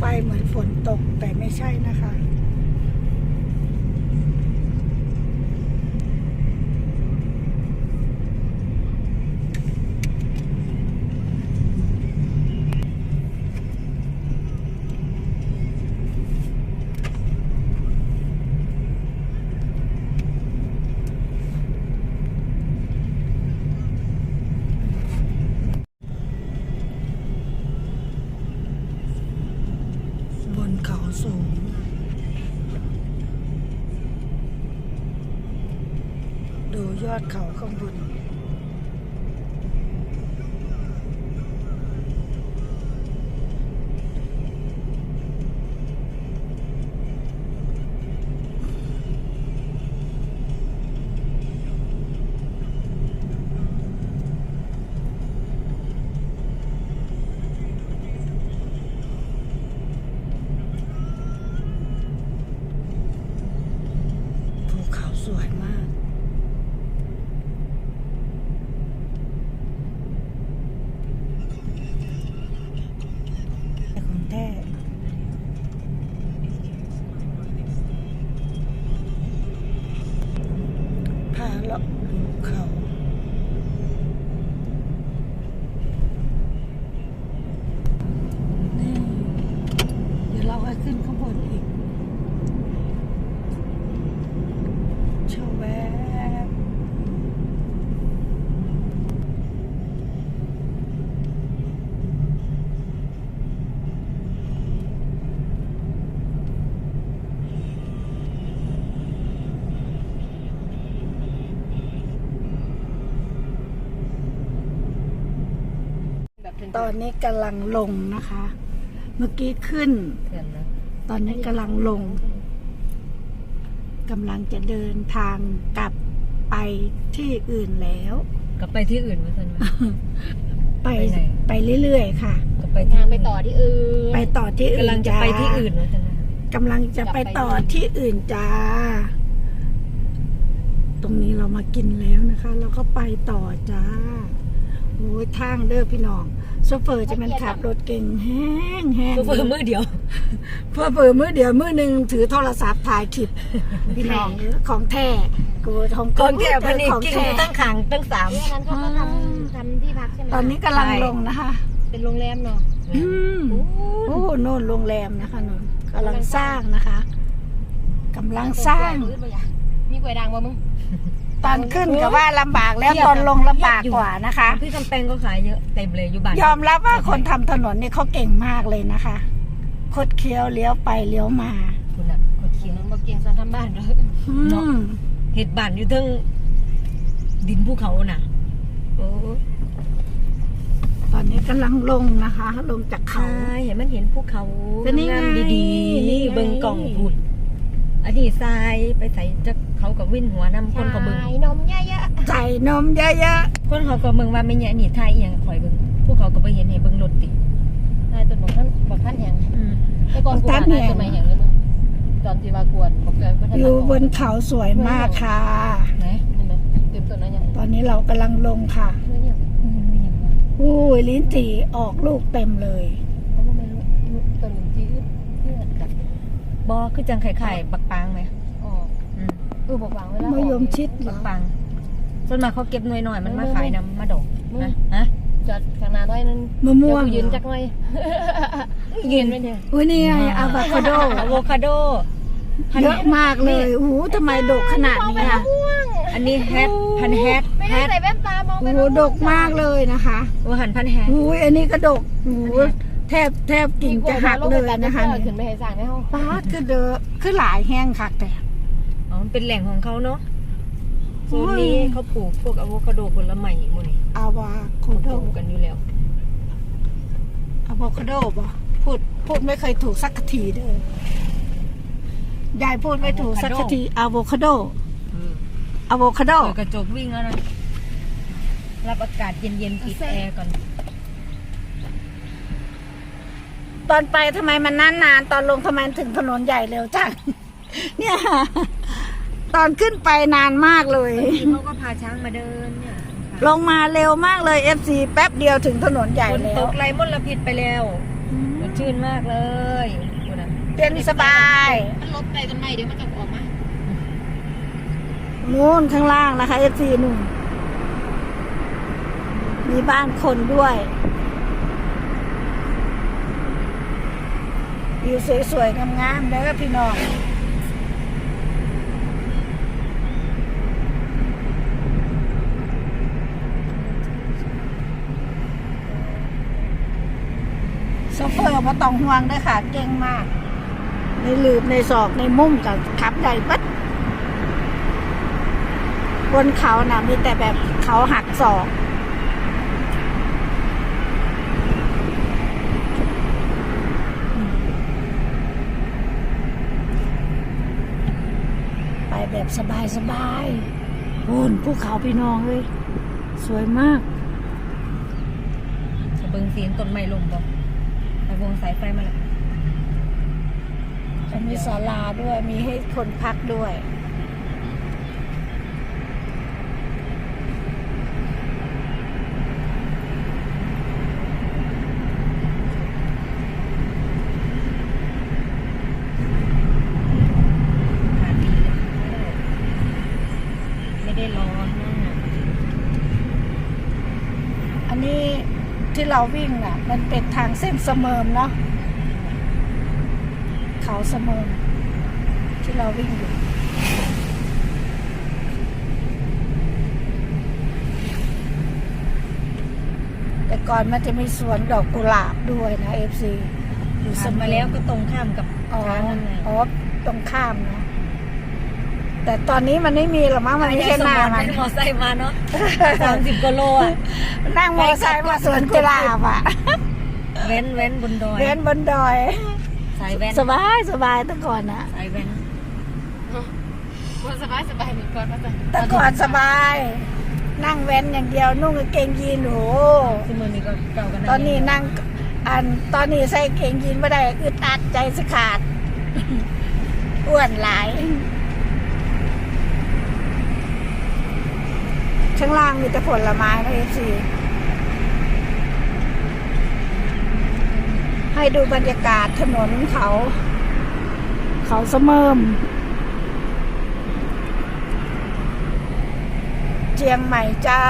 ไปเหมือนฝนตกแต่ไม่ใช่นะคะ สูงดูยอดเขาข้างบน เดี๋ยวเราให้ขึ้นข้างบนอีกชวแวบตอนนี้กำลังลงนะคะ เมื่อกี้ขึ้นเขื่อนนะตอนนี้กำลังลงกำลังจะเดินทางกลับไปที่อื่นแล้ว กลับไปที่อื่นมาสันไหมไปไปไหนไปเรื่อยๆค่ะกลับไปทางไปต่อที่อื่น ไปต่อที่อื่นกำลังจะไปที่อื่นมาสันไหมกำลังจะไปต่อที่อื่นจ้า ตรงนี้เรามากินแล้วนะคะ แล้วก็ไปต่อจ้า โอ้ยทางเด้อพี่น้องโซเฟอร์จะมันขับรถเก่งแห้งแห้งโซเฟอร์มือเดียวเพื่อเปิดมือเดียวมือหนึ่งถือโทรศัพท์ถ่ายคลิปพี่น้องของแท้กูของก่อนแก่พันนี่ของกินแท้อยู่ตั้งขังตั้งสามเรื่องนั้นเขาก็ทำทำที่พักใช่ไหมตอนนี้กำลังลงนะคะ เป็นโรงแรมเนาะอืมโอ้โน่นโรงแรมนะคะนนกำลังสร้างนะคะกำลังสร้างมีกล้วยด่างบ่มึง ตอนขึ้นก็ว่าลำบากแล้วตอนลงลำบากกว่านะคะ พี่คำแปงก็ขายเยอะเต็มเลยอยู่บ้านยอมรับว่าคนทำถนนเนี่ยเขาเก่งมากเลยนะคะคดเคี้ยวเลี้ยวไปเลี้ยวมาคุณอะกดเขียนมันบ่เก่งสันทำบ้านเลยอืเนาะมเห็ดบ้านอยู่เทั้งดินภูเขาน่ะโอ้ตอนนี้กำลังลงนะคะ ลงจากเขา ใช่เห็นมันเห็นภูเขาก็นี่ไงงามดีๆนี่เบิ่งกล่องพูด อันนี้ทรายไปใส่จะเขากับวินหัวน้ำคนเขาเบิ่งชายนมเยอะใส่นมเยอะคนเขาก็เบิ่งว่าไม่เนี่ยนี่ไทยอหย่างข่อยเบิ่งพวกเขาก็ไปเห็นให้เบิ่งรถติๆนายต้นบอกท่านบอกท่านแห่งอืมแต่ก่อนกูว่านายต้นไม้แห่งเลยมึงตอนที่ว่ากวนบอกเกินๆอยู่บนเขาสวยมากค่ะไหนนี่ไหมเต็มต้นนั้นยังตอนนี้เรากำลังลงค่ะไม่เนี่ยอืมไม่เห็นว่ะอุ้ยลิ้นจี่ออกลูกเต็มเลย เขาไม่รู้ต้นจีอึดเพื่อนกัน บอคือจังไข่ไข่บักปางไหมอ๋ออืมเออบอกวางไว้แล้วมะยมชิดเหรบัอกปางส่วนมากเขาเก็บหน่อยๆมันมาขายนำมาดอกอืมนะฮะจอดข้างหน้าน้อยนึงมะม่วงเดี๋ยกูยืนเหรอจักหน่อยยืนไม่เนี่ยอุ้ยนี่ไงอะโวคาโดอะโวคาโดเยอะมากเลยโอ้โหทำไมดกขนาดนี้อะอันนี้แฮดพันแฮดไม่แฮได้ดใส่แว่นตามองโอ้โหดกมากเลยนะคะว่าหันพันแฮดอุ้ยอันนี้ก็ดกโอ้โห แทบแทบกิ่งจะหักเลยนะคะขึ้นไปให้สั่งในห้องป้าดคือเดอคือหลายแห้งค่ะแต่อ๋อมันเป็นแหล่งของเขาเนาะโซโอ้นยนี้เขาปลูกพวกอะโวคาโดผลไม้หมดนี่อาวาโคเขาโดปลูกกันอยู่แล้วอะโวคาโดบ่พูดพูดไม่เคยถูกสักทีเด้อยายพูดไม่ถูกสักทีอะโวคาโดอะโวคาโดเปิดกระจกวิ่งแล้วนะรับอากาศเย็นๆปิดแอร์ก่อน ตอนไปทำไมมันนานนานๆตอนลงทำไมถึงถนนใหญ่เร็วจังเนี่ยตอนขึ้นไปนานมากเลยบางทีเขาก็พาช้างมาเดินเนี่ยลงมาเร็วมากเลย FC แป๊บเดียวถึงถนนใหญ่ฝนแล้ตวกไรมลพิษไปแล้วมันชื่นมากเลยคุณนะเย็นสบายมันลดไปต้นไม้เดี๋ยวมันจะออกมานู่นข้างล่างนะคะเอฟซีนู่นมีบ้านคนด้วย วิวสวยๆ งามๆแล้วก็พี่น้องโซเฟอร์มาต้องห่วงเด้วยค่ะ เก่งมาก ในหลืบในศอกในมุ้งกับขับได้ปัดบนเขาน่ะมีแต่แบบเขาหักศอก แบบสบายสบายๆโอนภูเขาพี่น้องเลย สวยมากจะเบิ่งเสียงต้นไม้ลมบ่ไปวงสายไฟมาแล้วจะมีศาลาด้วยมีให้คนพักด้วย อากาศดีเลยไม่ได้ร้อนมาก อันนี้ ที่เราวิ่งน่ะ มันเป็นทางเส้นเสมิมเนาะเขาเสมิมที่เราวิ่งอยู่แต่ก่อนมันจะมีสวนดอกกุหลาบด้วยนะเอฟซีอยู่เสผ่านมิมาแล้วก็ตรงข้ามกับอ๋อช้างนั่นไง อ๋อตรงข้ามเนาะ แต่ตอนนี้มันไม่มีหรอกมั้งมันไม่ใช่หน้ามัมันนมอไซค์มาเนาะสามสิบกิโลอะนั่งมอเตอร์ไซค์มาสวนกุหลาบอะเว้นเว้นบนดอยเดินบนดอยสายแว้นสบายสบายแต่ก่อนนะสายแว้นมันสบายสบายเหมือนก่อนมาจ้ะแต่ก่อนสบาย นั่งเว้นอย่างเดียวนุ่งกางเกงยีนหนูซึ่งมือนี้ก็เก่ากันตอนนี้นั่งอันตอนนี้ใส่กางเกงยีนไม่ได้คือตัดใจสขาดอ้วนหลาย ข้างล่างมีแต่ผลไม้นะเอฟซีให้ดูบรรยากาศถนนเขา เขาเสมิมเจียงใหม่เจ้า